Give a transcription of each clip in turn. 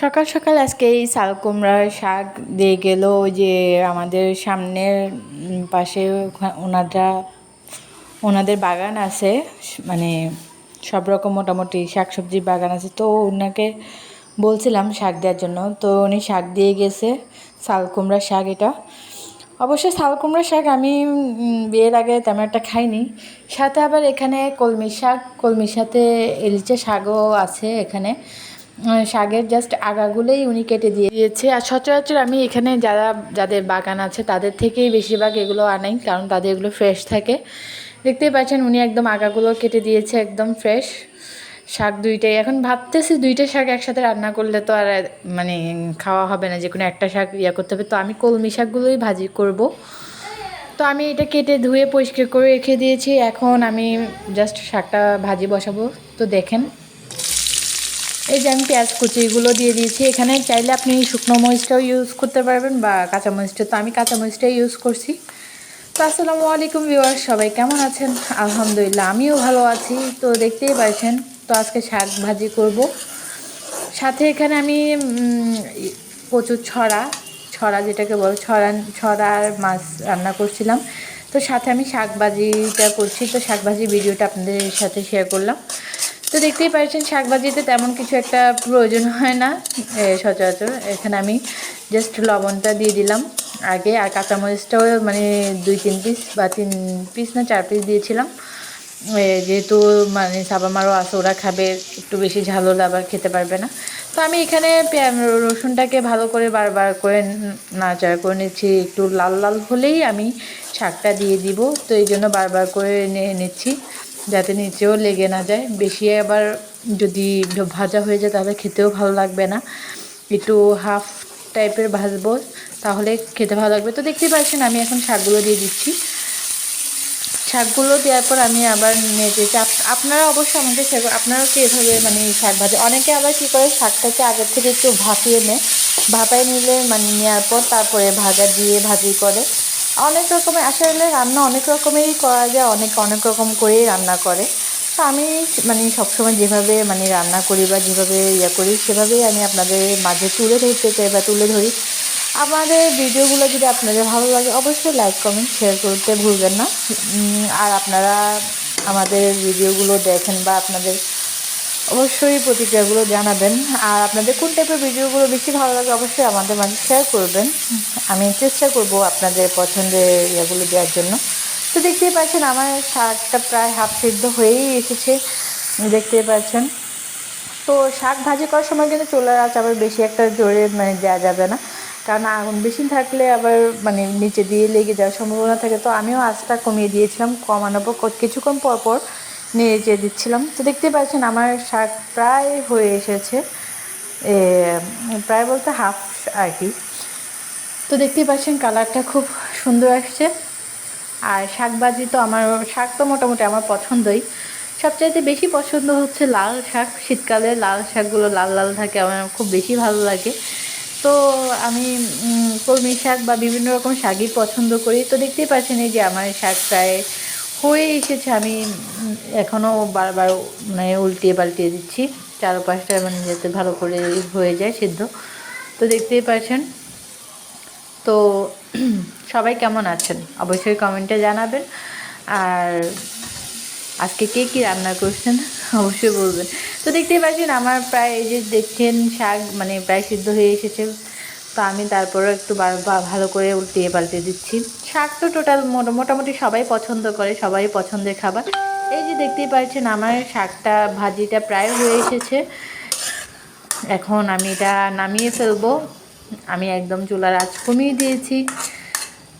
সকাল সকাল আজকে এই শাল কুমড়ার শাক দিয়ে গেল যে আমাদের সামনের পাশে ওনারা ওনাদের বাগান আছে মানে সব রকম মোটামুটি শাক সবজির বাগান আছে। তো ওনাকে বলছিলাম শাক দেওয়ার জন্য, তো উনি শাক দিয়ে গেছে, শাল কুমড়ার শাক এটা। অবশ্য শাল কুমড়ার শাক আমি বিয়ের আগে তেমন একটা খাইনি। সাথে আবার এখানে কলমি শাক, কলমির সাথে এলিচে শাকও আছে এখানে। শাকের জাস্ট আগাগুলোই উনি কেটে দিয়ে দিয়েছে। আর সচরাচর আমি এখানে যারা, যাদের বাগান আছে, তাদের থেকেই বেশিরভাগ এগুলো আনাই, কারণ তাদের এগুলো ফ্রেশ থাকে। দেখতেই পাচ্ছেন, উনি একদম আগাগুলো কেটে দিয়েছে, একদম ফ্রেশ শাক দুইটাই। এখন ভাবতেছি দুইটা শাক একসাথে রান্না করলে তো আর মানে খাওয়া হবে না যে কোনো একটা শাক ইয়া করতে হবে। তো আমি কলমি শাকগুলোই ভাজি করব। তো আমি এটা কেটে ধুয়ে পরিষ্কার করে রেখে দিয়েছি। এখন আমি জাস্ট শাকটা ভাজি বসাবো। তো দেখেন এই যে আমি পেঁয়াজ কুচিগুলো দিয়ে দিয়েছি। এখানে চাইলে আপনি শুকনো মরিচটাও ইউজ করতে পারবেন বা কাঁচা মরিচটা। তো আমি কাঁচা মরিচটাই ইউজ করছি। তো আসসালামু আলাইকুম ভিউয়ার সবাই কেমন আছেন? আলহামদুলিল্লাহ, আমিও ভালো আছি। তো দেখতেই পাচ্ছেন, তো আজকে শাক ভাজি করব। সাথে এখানে আমি প্রচুর ছড়া ছড়া যেটাকে বলে, ছড়া, ছড়ার মাছ রান্না করছিলাম। তো সাথে আমি শাক ভাজিটা করছি। তো শাক ভাজি ভিডিওটা আপনাদের সাথে শেয়ার করলাম। তো দেখতেই পাচ্ছেন শাক ভাজিতে তেমন কিছু একটা প্রয়োজন হয় না। সচরাচর। এখানে আমি জাস্ট লবণটা দিয়ে দিলাম। আগে আর কাঁচামরিচটাও মানে দুই, তিন পিস বা তিন পিস না, চার পিস দিয়েছিলাম। যেহেতু মানে সাবা মারও আছে, ওরা খাবে, একটু বেশি ঝাল হলে আবার খেতে পারবে না। তো আমি এখানে রসুনটাকে ভালো করে বারবার করে নাড়াচাড়া করে নিচ্ছি। একটু লাল লাল হলেই আমি শাকটা দিয়ে দিব। তো এই জন্য বারবার করে নিয়ে নিচ্ছি। যাতে নিচেও লেগে না যায়। বেশি আবার যদি ভাজা হয়ে যায় তাহলে খেতেও ভালো লাগবে না। একটু হাফ টাইপের ভাজবো, তাহলে খেতে ভালো লাগবে। তো দেখতেই পাচ্ছেন আমি এখন শাকগুলো দিয়ে দিচ্ছি। শাকগুলো দেওয়ার পর আমি আবার নেড়েছি আপনারা অবশ্যই আমাকে করুন। আপনারাও কি এভাবে মানে শাক ভাজে অনেকে আবার কী করে, শাকটাকে আগের থেকে একটু ভাপিয়ে নেয়। ভাপায় নিলে মানে নেওয়ার পর তারপরে ভাজা দিয়ে ভাজি করে। অনেক রকমের, আসলে রান্না অনেক রকমেরই করা যায়, অনেক অনেক রকম করেই রান্না করে। তো আমি মানে সবসময় যেভাবে মানে রান্না করি বা যেভাবে ইয়ে করি, সেভাবেই আমি আপনাদের মাঝে তুলে ধরতে চাই বা তুলে ধরি। আমাদের ভিডিওগুলো যদি আপনাদের ভালো লাগে, অবশ্যই লাইক কমেন্ট শেয়ার করতে ভুলবেন না। আর আপনারা আমাদের ভিডিওগুলো দেখেন বা আপনাদের অবশ্যই প্রতিক্রিয়াগুলো জানাবেন। আর আপনাদের কোন টাইপের ভিডিওগুলো বেশি ভালো লাগে অবশ্যই আমাদের মাঝে শেয়ার করবেন। আমি চেষ্টা করব আপনাদের পছন্দের ইয়েগুলো দেওয়ার জন্য। তো দেখতেই পাচ্ছেন, আমার শাকটা প্রায় হাফ সিদ্ধ হয়েই এসেছে। দেখতেই পাচ্ছেন। তো শাক ভাজি করার সময় কিন্তু চুলার আঁচ আবার বেশি একটা জোরে মানে দেওয়া যাবে না। কারণ আগুন বেশি থাকলে আবার মানে নিচে দিয়ে লেগে যাওয়ার সম্ভাবনা থাকে। তো আমিও আঁচটা কমিয়ে দিয়েছিলাম, কমানোর পর কিছুক্ষণ পর পর নেড়ে চেয়ে দিচ্ছিলাম। তো দেখতে পাচ্ছেন আমার শাক প্রায় হয়ে এসেছে। প্রায় বলতে হাফ আর কি। তো দেখতেই পাচ্ছেন কালারটা খুব সুন্দর আসছে। আর শাক ভাজি তো আমার, শাক তো মোটামুটি আমার পছন্দই। সবচাইতে বেশি পছন্দ হচ্ছে লাল শাক। শীতকালে লাল শাকগুলো লাল লাল থাকে, আমার খুব বেশি ভালো লাগে। তো আমি কলমি শাক বা বিভিন্ন রকম শাকই পছন্দ করি। তো দেখতেই পাচ্ছেন এই যে আমার শাক প্রায় হয়ে এসেছে। আমি এখনও বারবার মানে উল্টিয়ে পাল্টিয়ে দিচ্ছি। চারপাশটা মানে যাতে ভালো করে হয়ে যায় সিদ্ধ। তো দেখতেই পাচ্ছেন। তো সবাই কেমন আছেন? অবশ্যই কমেন্টে জানাবেন। আর আজকে কে কী রান্না করছেন? অবশ্যই বলবেন। তো দেখতেই পাচ্ছেন, আমার প্রায় এই যে দেখছেন শাক মানে প্রায় সিদ্ধ হয়ে এসেছে। তো আমি তারপরে একটু ভালো করে উল্টিয়ে পাল্টে দিচ্ছি। শাক তো টোটাল মোটামুটি সবাই পছন্দ করে, সবাই পছন্দের খাবার। এই যে দেখতেই পাচ্ছেন, আমার শাকটা, ভাজিটা প্রায় হয়ে এসেছে। এখন আমি এটা নামিয়ে ফেলব। আমি একদম চুলার আঁচ কমিয়ে দিয়েছি।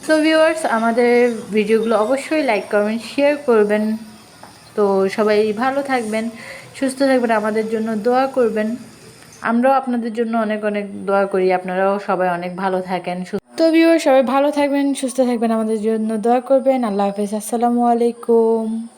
তো ভিউয়ার্স আমাদের ভিডিওগুলো অবশ্যই লাইক করবেন শেয়ার করবেন। তো সবাই ভালো থাকবেন, সুস্থ থাকবেন, আমাদের জন্য দোয়া করবেন। আমরাও আপনাদের জন্য অনেক অনেক দোয়া করি। আপনারাও সবাই অনেক ভালো থাকেন তো ভিউয়ার সবাই ভালো থাকবেন, সুস্থ থাকবেন, আমাদের জন্য দোয়া করবেন। আল্লাহ হাফেজ, আসসালামু আলাইকুম।